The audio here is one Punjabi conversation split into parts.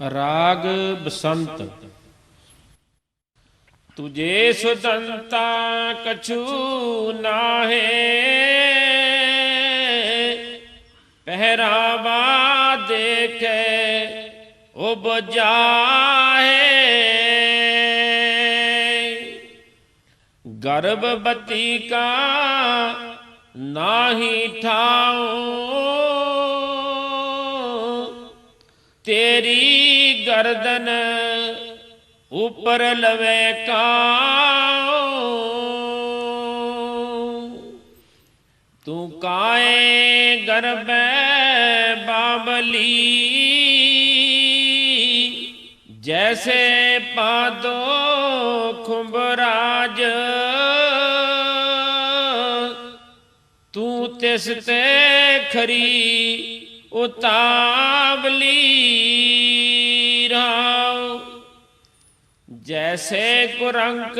ਰਾਗ ਬਸੰਤ। ਤੁਝੇ ਸੁਦੰਤਾ ਕਛੂ ਨਾਹੇ। ਪਹਿਰਾਵਾ ਦੇਖੇ ਉਬਜਾਏ ਗਰਭਵਤੀ ਕਾ ਨਾਹੀ ਠਾਉ। ਤੇਰੀ ਗਰਦਨ ਉਪਰ ਲਵੇ ਕਾਉ ਤੂੰ ਕਾਏ ਗਰਬੈ ਬਾਬਲੀ। ਜੈਸੇ ਪਾਦੋ ਖੁੰਬਰਾਜ। ਤੂੰ ਤਿਸ ਤੇ ਖਰੀ ਉਤਾਵਲੀ। ਜੈਸੇ ਕੁਰੰਕ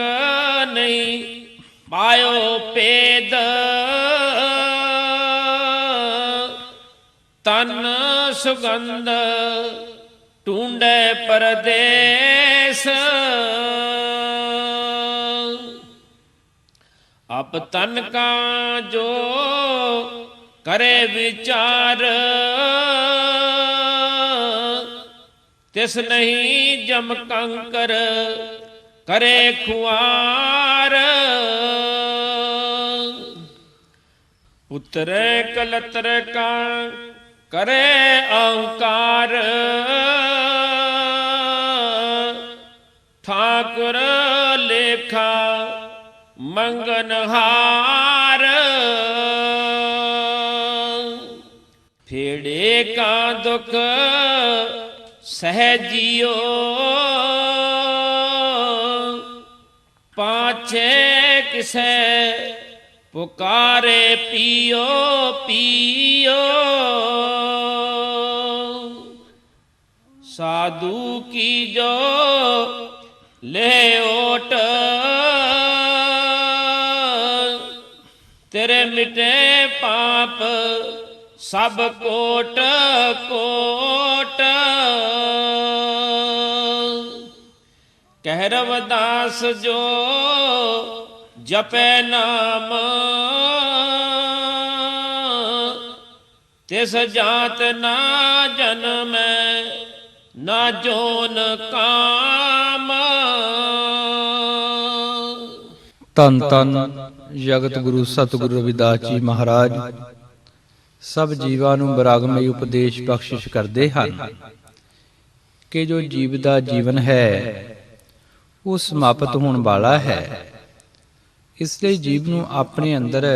ਨਹੀਂ ਪਾਇਓ ਪੇਦ ਤਨ ਸੁਗੰਧ ਟੂੰਡੇ ਪਰਦੇਸ। ਅਪ ਤਨ ਕਾ ਜੋ ਕਰੇ ਵਿਚਾਰ। ਤਿਸ ਨਹੀਂ ਜਮ ਕੰਕਰ ਕਰੇ ਖੁਆਰ। ਉਤਰੇ ਕਲਤਰ ਕਾ ਕਰੇ ਅਹੰਕਾਰ। ਠਾਕੁਰ ਲੇਖਾ ਮੰਗਨਹਾਰ ਫੇੜੇ ਕਾ ਦੁਖ ਸਹਿ ਸਹਿਜਿਓ ਪਾਛੇ ਕਿਸੈ ਪੁਕਾਰੇ ਪੀਓ ਪੀਓ। ਸਾਧੂ ਕੀ ਜੋ ਲੈ ਓਟ। ਤੇਰੇ ਮਿਟੇ ਪਾਪ ਸਭ ਕੋਟ ਕੋਟ। ਕਹਿਰਵ ਦਾਸ ਜੋ ਜਪੈ ਨਾਮ, ਤਿਸ ਜਾਤ ਨਾ ਜਨਮੈ ਨਾ ਜੋਨ ਕਾਮ। ਤਨ ਤਨ ਜਗਤ ਗੁਰੂ ਸਤਿਗੁਰੂ ਰਵਿਦਾਸ ਜੀ ਮਹਾਰਾਜ। ਸਭ ਜੀਵਾਂ ਨੂੰ ਬਰਾਗਮਈ ਉਪਦੇਸ਼ ਬਖਸ਼ਿਸ਼ ਕਰਦੇ ਹਨ। ਕਿ ਜੋ ਜੀਵ ਦਾ ਜੀਵਨ ਹੈ, ਉਹ ਸਮਾਪਤ ਹੋਣ ਵਾਲਾ ਹੈ। ਇਸ ਲਈ ਜੀਵ ਨੂੰ ਆਪਣੇ ਅੰਦਰ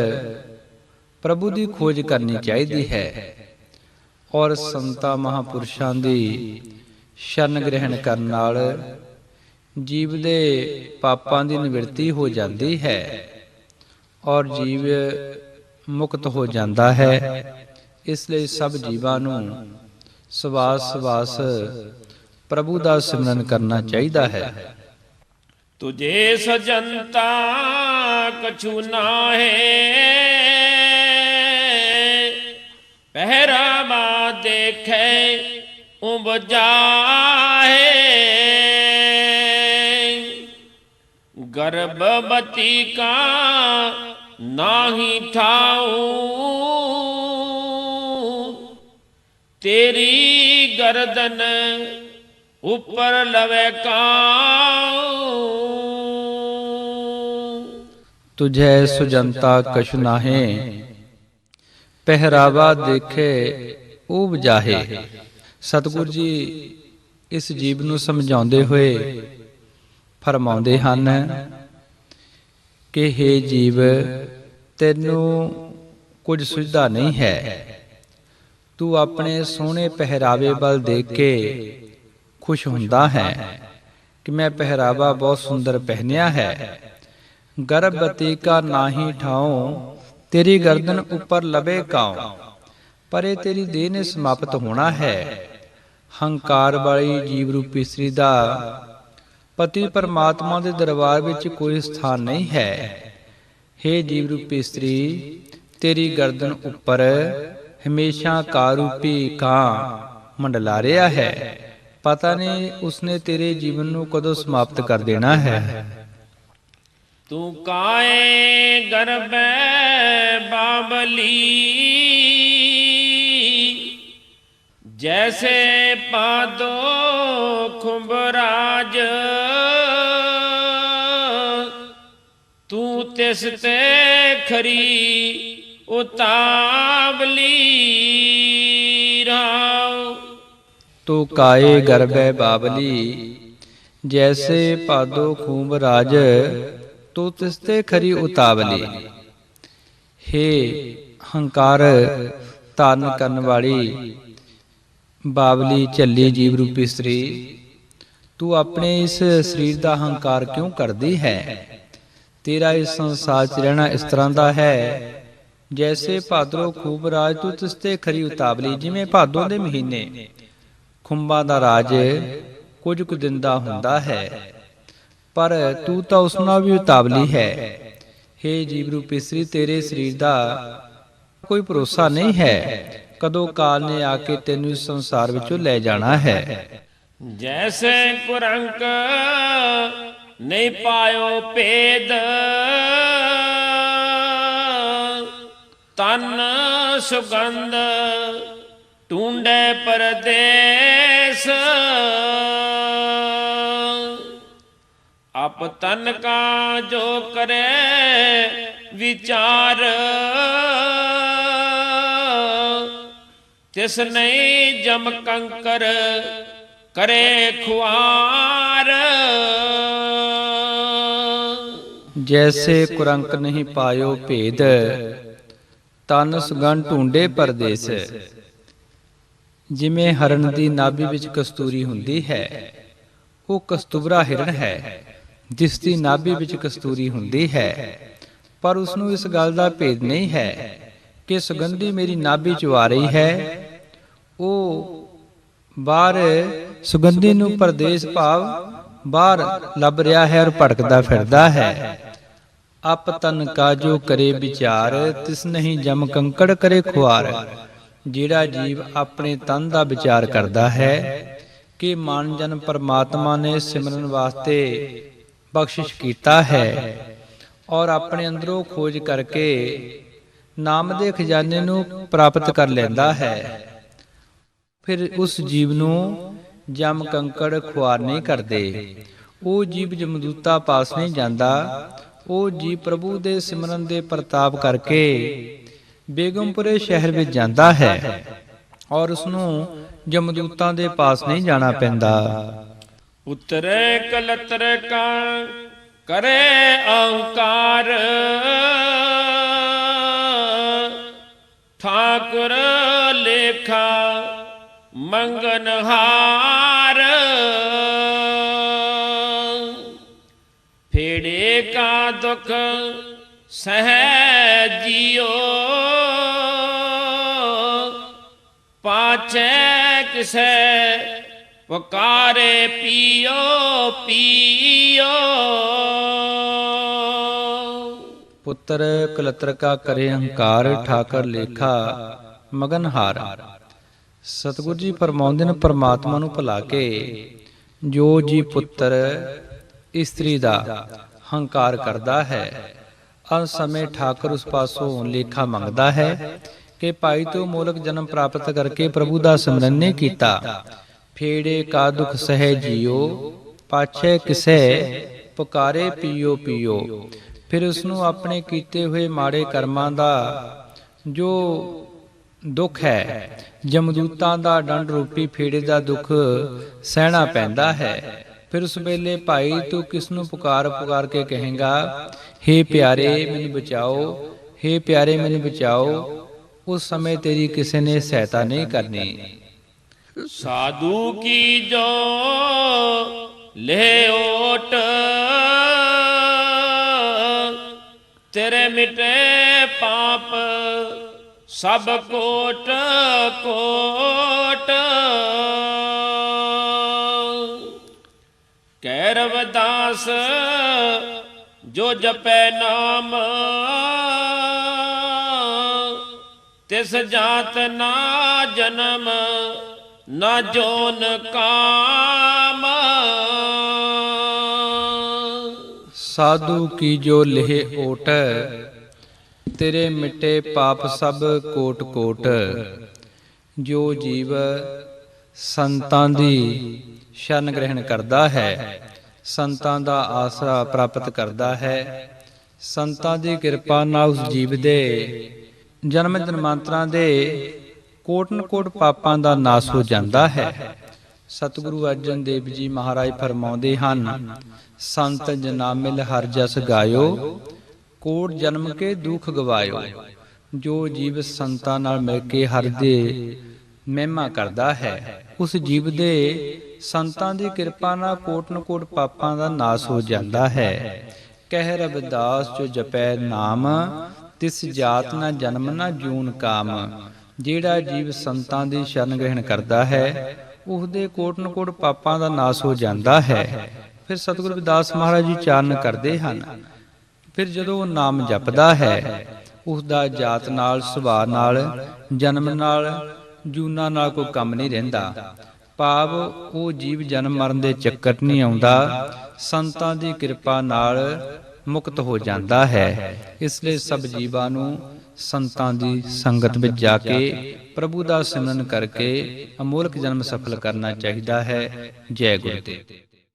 ਪ੍ਰਭੂ ਦੀ ਖੋਜ ਕਰਨੀ ਚਾਹੀਦੀ ਹੈ ਔਰ ਸੰਤਾ ਮਹਾਪੁਰਸ਼ਾਂ ਦੀ ਸ਼ਰਨ ਗ੍ਰਹਿਣ ਕਰਨ ਨਾਲ ਜੀਵ ਦੇ ਪਾਪਾਂ ਦੀ ਨਿਵਰਤੀ ਹੋ ਜਾਂਦੀ ਹੈ ਔਰ ਜੀਵ ਮੁਕਤ ਹੋ ਜਾਂਦਾ ਹੈ। ਇਸ ਲਈ ਸਭ ਜੀਵਾਂ ਨੂੰ ਸਵਾਸ ਸਵਾਸ ਪ੍ਰਭੂ ਦਾ ਸਿਮਰਨ ਕਰਨਾ ਚਾਹੀਦਾ ਹੈ। ਤੁਝੇ ਸਜੰਤਾ ਕਛੂ ਨਾਹੇ, ਪਹਿਰਾਵਾ ਦੇਖੇ ਉਬਜਾਏ ਗਰਭਵਤੀ ਕਾ ਨਾਹੀ ਠਾਉ, ਤੇਰੀ ਗਰਦਨ ਉੱਪਰ ਲਵੇ ਕਾਉ। ਤੁਝੈ ਸੁਜੰਤਾ ਕਛੁ ਨਾਹੇ, ਪਹਿਰਾਵਾ ਦੇਖੇ ਊਬ ਜਾਹੇ। ਸਤਿਗੁਰ ਜੀ ਇਸ ਜੀਵ ਨੂੰ ਸਮਝਾਉਂਦੇ ਹੋਏ ਫਰਮਾਉਂਦੇ ਹਨ ਕਿ हे ਜੀਵ, ਤੈਨੂੰ ਕੁਝ ਸੁਝਦਾ ਨਹੀਂ ਹੈ। ਤੂੰ ਆਪਣੇ ਸੋਹਣੇ ਪਹਿਰਾਵੇ ਵੱਲ ਦੇਖ ਕੇ ਖੁਸ਼ ਹੁੰਦਾ ਹੈ ਕਿ ਮੈਂ ਪਹਿਰਾਵਾ ਬਹੁਤ ਸੁੰਦਰ ਪਹਿਨਿਆ ਹੈ। ਗਰਭਵਤੀ ਕਾ ਨਾਹੀ ਠਾਉ, ਤੇਰੀ ਗਰਦਨ ਉੱਪਰ ਲਵੇ ਕਾਉ, ਪਰ ਇਹ ਤੇਰੀ ਦੇਹ ਨੇ ਸਮਾਪਤ ਹੋਣਾ ਹੈ। ਹੰਕਾਰ ਵਾਲੀ ਜੀਵ ਰੂਪੀ ਸ੍ਰੀ ਦਾ ਪਤੀ ਪਰਮਾਤਮਾ ਦੇ ਦਰਬਾਰ ਵਿੱਚ ਕੋਈ ਸਥਾਨ ਨਹੀਂ ਹੈ। हे ਜੀਵ ਰੂਪੀ ਇਸਤਰੀ ਤੇਰੀ ਗਰਦਨ ਉੱਪਰ ਹਮੇਸ਼ਾ ਕਾਰੂਪੀ ਕਾਂ ਮੰਡਲਾ ਰਿਹਾ ਹੈ। ਪਤਾ ਨਹੀਂ ਉਸਨੇ ਤੇਰੇ ਜੀਵਨ ਨੂੰ ਕਦੋਂ ਸਮਾਪਤ ਕਰ ਦੇਣਾ ਹੈ। ਤੂੰ ਕਾਏ ਗਰਬੈ ਬਾਬਲੀ? ਜੈਸੇ ਪਾਦੋ ਖੁੰਬਰਾਜ ਤੂੰ ਤਿਸ ਤੇ ਖਰੀ ਉਤਾਵਲੀ ਰਾਉ ਤੋ ਕਾਏ ਗਰਬੈ ਬਾਬਲੀ ਜੈਸੇ ਪਾਦੋ ਖੂਬ ਰਾਜ ਤੋ ਤਿਸਤੇ ਖਰੀ ਉਤਾਵਲੀ ਹੇ ਹੰਕਾਰ ਤਾਰਨ ਕਰਨ ਵਾਲੀ ਬਾਬਲੀ ਝੱਲੀ ਜੀਵ ਰੂਪੀ ਇਸਤਰੀ ਤੂੰ ਆਪਣੇ ਇਸ ਸਰੀਰ ਦਾ ਹੰਕਾਰ ਕਿਉਂ ਕਰਦੀ ਹੈ? ਤੇਰਾ ਇਸ ਸੰਸਾਰ 'ਚ ਰਹਿਣਾ ਇਸ ਤਰ੍ਹਾਂ ਦਾ ਹੈ, ਜੈਸੇ ਭਾਦਰੋ ਖੂਬ ਰਾਜ ਤੂੰ ਤਿਸਤੇ ਖਰੀ ਉਤਾਵਲੀ, ਜਿਵੇਂ ਭਾਦੋਂ ਦੇ ਮਹੀਨੇ। ਖੁੰਬਾਂ ਦਾ ਰਾਜ ਕੁਝ ਕੁ ਦਿਨ ਦਾ ਹੁੰਦਾ ਹੈ, ਪਰ ਤੂੰ ਤਾਂ ਉਸ ਨਾਲ ਵੀ ਉਤਾਵਲੀ ਹੈ। हे ਜੀਵ ਰੂਪੀ ਇਸਤਰੀ ਤੇਰੇ ਸਰੀਰ ਦਾ ਕੋਈ ਭਰੋਸਾ ਨਹੀਂ ਹੈ। ਕਦੋਂ ਕਾਲ ਨੇ ਆ ਕੇ ਤੈਨੂੰ ਇਸ ਸੰਸਾਰ ਵਿੱਚੋਂ ਲੈ ਜਾਣਾ ਹੈ? ਜੈਸੇ ਕੁਰੰਕ ਨਹੀਂ ਪਾਇਓ ਭੇਦ, ਤਨ ਸੁਗੰਧ ਟੂੰਡੇ ਪਰਦੇਸ। ਆਪ ਤਨ ਕਾ ਜੋ ਕਰੇ ਵਿਚਾਰ। ਤਿਸ ਨਹੀਂ ਜਮ ਕੰਕਰ ਕਰੇ ਖੁਆਰ। ਜੈਸੇ ਕੁਰੰਕ ਨਹੀਂ ਪਾਇਓ ਭੇਦ, ਤਨ ਸੁਗੰਧ ਢੂੰਡੇ ਪਰਦੇਸ। ਜਿਵੇਂ ਹਰਨ ਦੀ ਨਾਭੀ ਵਿੱਚ ਕਸਤੂਰੀ ਹੁੰਦੀ ਹੈ, ਉਹ ਕਸਤੂਰਾ ਹਿਰਨ ਹੈ, ਜਿਸ ਦੀ ਨਾਭੀ ਵਿੱਚ ਕਸਤੂਰੀ ਹੁੰਦੀ ਹੈ, ਪਰ ਉਸ ਨੂੰ ਇਸ ਗੱਲ ਦਾ ਭੇਦ ਨਹੀਂ ਹੈ। ਕਿ ਸੁਗੰਧੀ ਮੇਰੀ ਨਾਭੀ ਚ ਆ ਰਹੀ ਹੈ? ਉਹ ਬਾਹਰ ਸੁਗੰਧੀ ਨੂੰ ਪਰਦੇਸ ਭਾਵ ਬਾਹਰ ਲੱਭ ਰਿਹਾ ਹੈ ਔਰ ਭਟਕਦਾ ਫਿਰਦਾ ਹੈ। ਅਪ ਤਨ ਕਾ ਜੋ ਕਰੇ ਵਿਚਾਰ ਤਿਸ ਨਹੀਂ ਜਮ ਕੰਕੜ ਕਰੇ ਖੁਆਰ। ਜਿਹੜਾ ਜੀਵ ਆਪਣੇ ਤਨ ਦਾ ਵਿਚਾਰ ਕਰਦਾ ਹੈ ਕਿ ਮਨ ਜਨ ਪਰਮਾਤਮਾ ਨੇ ਸਿਮਰਨ ਵਾਸਤੇ ਬਖਸ਼ਿਸ਼ ਕੀਤਾ ਹੈ ਔਰ ਆਪਣੇ ਅੰਦਰੋਂ ਖੋਜ ਕਰਕੇ ਨਾਮ ਦੇ ਖਜ਼ਾਨੇ ਨੂੰ ਪ੍ਰਾਪਤ ਕਰ ਲੈਂਦਾ ਹੈ। ਫਿਰ ਉਸ ਜੀਵ ਨੂੰ ਜਮ ਕੰਕੜ ਖੁਆਰ ਨਹੀਂ ਕਰਦੇ। ਉਹ ਜੀਵ ਜਮਦੂਤਾ ਪਾਸ ਨਹੀਂ ਜਾਂਦਾ। ਉਹ ਜੀ ਪ੍ਰਭੂ ਦੇ ਸਿਮਰਨ ਦੇ ਪ੍ਰਤਾਪ ਕਰਕੇ ਬੇਗਮਪੁਰੇ ਸ਼ਹਿਰ ਵਿੱਚ ਜਾਂਦਾ ਹੈ ਔਰ ਉਸ ਨੂੰ ਜਮਦੂਤਾਂ ਦੇ ਪਾਸ ਨਹੀਂ ਜਾਣਾ ਪੈਂਦਾ। ਉਤਰੇ ਕਲਤਰ ਕਾ ਕਰੇ ਅਹੰਕਾਰ। ਠਾਕੁਰ ਲੇਖਾ ਮੰਗਨ ਹਾਰ। ਫੇੜੇ ਕਾ ਦੁਖ ਸਹਿ ਜਿਓ। ਪਾਛੈ ਕਿਸੈ ਪੁਕਾਰੇ ਪੀਓ ਪੀਓ। ਪੁੱਤਰ ਕਲਤਰ ਕਾ ਕਰੇ ਹੰਕਾਰ, ਠਾਕਰ ਲੇਖਾ, ਮਗਨ ਹਾਰ। ਸਤਿਗੁਰੂ ਜੀ ਫਰਮਾਉਂਦੇ ਨੇ, ਪਰਮਾਤਮਾ ਨੂੰ ਭੁਲਾ ਕੇ ਜੋ ਜੀ ਪੁੱਤਰ ਇਸਤਰੀ ਦਾ ਹੰਕਾਰ ਕਰਦਾ ਹੈ ਉਸ ਸਮੇਂ ਠਾਕਰ ਉਸ ਪਾਸੋਂ ਲੇਖਾ ਮੰਗਦਾ ਹੈ ਕਿ ਭਾਈ ਤੋਂ ਮੂਲਕ ਜਨਮ ਪ੍ਰਾਪਤ ਕਰਕੇ ਪ੍ਰਭੂ ਦਾ ਸਿਮਰਨ ਨਹੀਂ ਕੀਤਾ। ਫੇੜੇ ਕਾ ਦੁਖ ਸਹਿ ਜੀਓ, ਪਾਛੇ ਕਿਸੈ ਪੁਕਾਰੇ ਪੀਓ ਪੀਓ। ਫਿਰ ਉਸ ਨੂੰ ਆਪਣੇ ਕੀਤੇ ਹੋਏ ਮਾੜੇ ਕਰਮਾਂ ਦਾ ਜੋ ਦੁੱਖ ਹੈ, ਜਮਦੂਤਾਂ ਦਾ ਡੰਡ ਰੂਪੀ ਫੇੜੇ ਦਾ ਦੁੱਖ ਸਹਿਣਾ ਪੈਂਦਾ ਹੈ। ਫਿਰ ਉਸ ਵੇਲੇ ਭਾਈ ਤੂੰ ਕਿਸ ਨੂੰ ਪੁਕਾਰ ਪੁਕਾਰ ਕੇ ਕਹੇਗਾ हे ਪਿਆਰੇ ਮੈਨੂੰ ਬਚਾਓ हे ਪਿਆਰੇ ਮੈਨੂੰ ਬਚਾਓ, ਉਸ ਸਮੇਂ ਤੇਰੀ ਕਿਸੇ ਨੇ ਸਹਾਇਤਾ ਨਹੀਂ ਕਰਨੀ। ਸਾਧੂ ਕੀ ਜੋ ਲੈ ਓਟ ਤੇਰੇ ਮਿਟੇ ਪਾਪ ਸਭ ਕੋਟ ਕੋਟ। ਕਹਿ ਰਵਦਾਸ ਜੋ ਜਪੈ ਨਾਮ, ਤਿਸ ਜਾਤ ਨਾ ਜਨਮ, ਨਾ ਜੋਨ ਕਾਮ। ਸਾਧੂ ਕੀ ਜੋ ਲਿਹੇ ਓਟ, ਤੇਰੇ ਮਿਟੇ ਪਾਪ ਸਭ ਕੋਟ ਕੋਟ। ਜੋ ਜੀਵ ਸੰਤਾਂ ਦੀ ਸ਼ਰਨ ਗ੍ਰਹਿਣ ਕਰਦਾ ਹੈ, ਸੰਤਾਂ ਦਾ ਆਸਰਾ ਪ੍ਰਾਪਤ ਕਰਦਾ ਹੈ। ਸੰਤਾਂ ਦੀ ਕਿਰਪਾ ਨਾਲ ਉਸ ਜੀਵ ਦੇ ਜਨਮ ਜਨਮਾਂਤਰਾਂ ਦੇ ਕੋਟਨ ਕੋਟ ਪਾਪਾਂ ਦਾ ਨਾਸ ਹੋ ਜਾਂਦਾ ਹੈ। ਸਤਿਗੁਰੂ ਅਰਜਨ ਦੇਵ ਜੀ ਮਹਾਰਾਜ ਫਰਮਾਉਂਦੇ ਹਨ, ਸੰਤ ਜਨਾ ਹਰ ਜਸ ਗਾਇਓ, ਕੋਟ ਜਨਮ ਕੇ ਦੁਖ ਗਵਾਇਓ, ਜੋ ਜੀਵ ਸੰਤਾਂ ਨਾਲ ਮਿਲ ਕੇ ਹਰ ਦੇ ਮਹਿਮਾ ਕਰਦਾ ਹੈ। ਉਸ ਜੀਵ ਦੇ ਸੰਤਾਂ ਦੀ ਕਿਰਪਾ ਨਾਲ ਕੋਟਨ ਕੋਟ ਪਾਪਾਂ ਦਾ ਨਾਸ ਹੋ ਜਾਂਦਾ ਹੈ। ਕਹਿ ਰਬਿਦਾਸ ਜੋ ਜਪੈ ਨਾਮ, ਤਿਸ ਜਾਤ ਨਾ ਜਨਮ ਨਾ ਜੂਨ ਕਾਮ, ਜਿਹੜਾ ਜੀਵ ਸੰਤਾਂ ਦੀ ਸ਼ਰਨ ਗ੍ਰਹਿਣ ਕਰਦਾ ਹੈ ਉਸ ਦੇ ਕੋਟਨ ਕੋਟ ਪਾਪਾਂ ਦਾ ਨਾਸ ਹੋ ਜਾਂਦਾ ਹੈ। ਫਿਰ ਸਤਿਗੁਰੂ ਰਵਿਦਾਸ ਮਹਾਰਾਜ ਜੀ ਚਾਰਨ ਕਰਦੇ ਹਨ। ਫਿਰ ਜਦੋਂ ਉਹ ਨਾਮ ਜਪਦਾ ਹੈ ਉਸ ਦਾ ਜਾਤ ਨਾਲ, ਸੁਭਾਅ ਨਾਲ, ਜਨਮ ਨਾਲ, ਜੂਨਾ ਨਾਲ ਕੋਈ ਕੰਮ ਨਹੀਂ ਰਹਿੰਦਾ। ਭਾਵ ਉਹ ਜੀਵ ਜਨਮ ਮਰਨ ਦੇ ਚੱਕਰ ਨਹੀਂ ਆਉਂਦਾ। ਸੰਤਾਂ ਦੀ ਕਿਰਪਾ ਨਾਲ ਮੁਕਤ ਹੋ ਜਾਂਦਾ ਹੈ। ਇਸ ਲਈ ਸਭ ਜੀਵਾਂ ਨੂੰ ਸੰਤਾਂ ਦੀ ਸੰਗਤ ਵਿੱਚ ਜਾ ਕੇ ਪ੍ਰਭੂ ਦਾ ਸਿਮਰਨ ਕਰਕੇ ਅਮੋਲਕ ਜਨਮ ਸਫਲ ਕਰਨਾ ਚਾਹੀਦਾ ਹੈ। ਜੈ ਗੁਰਦੇਵ।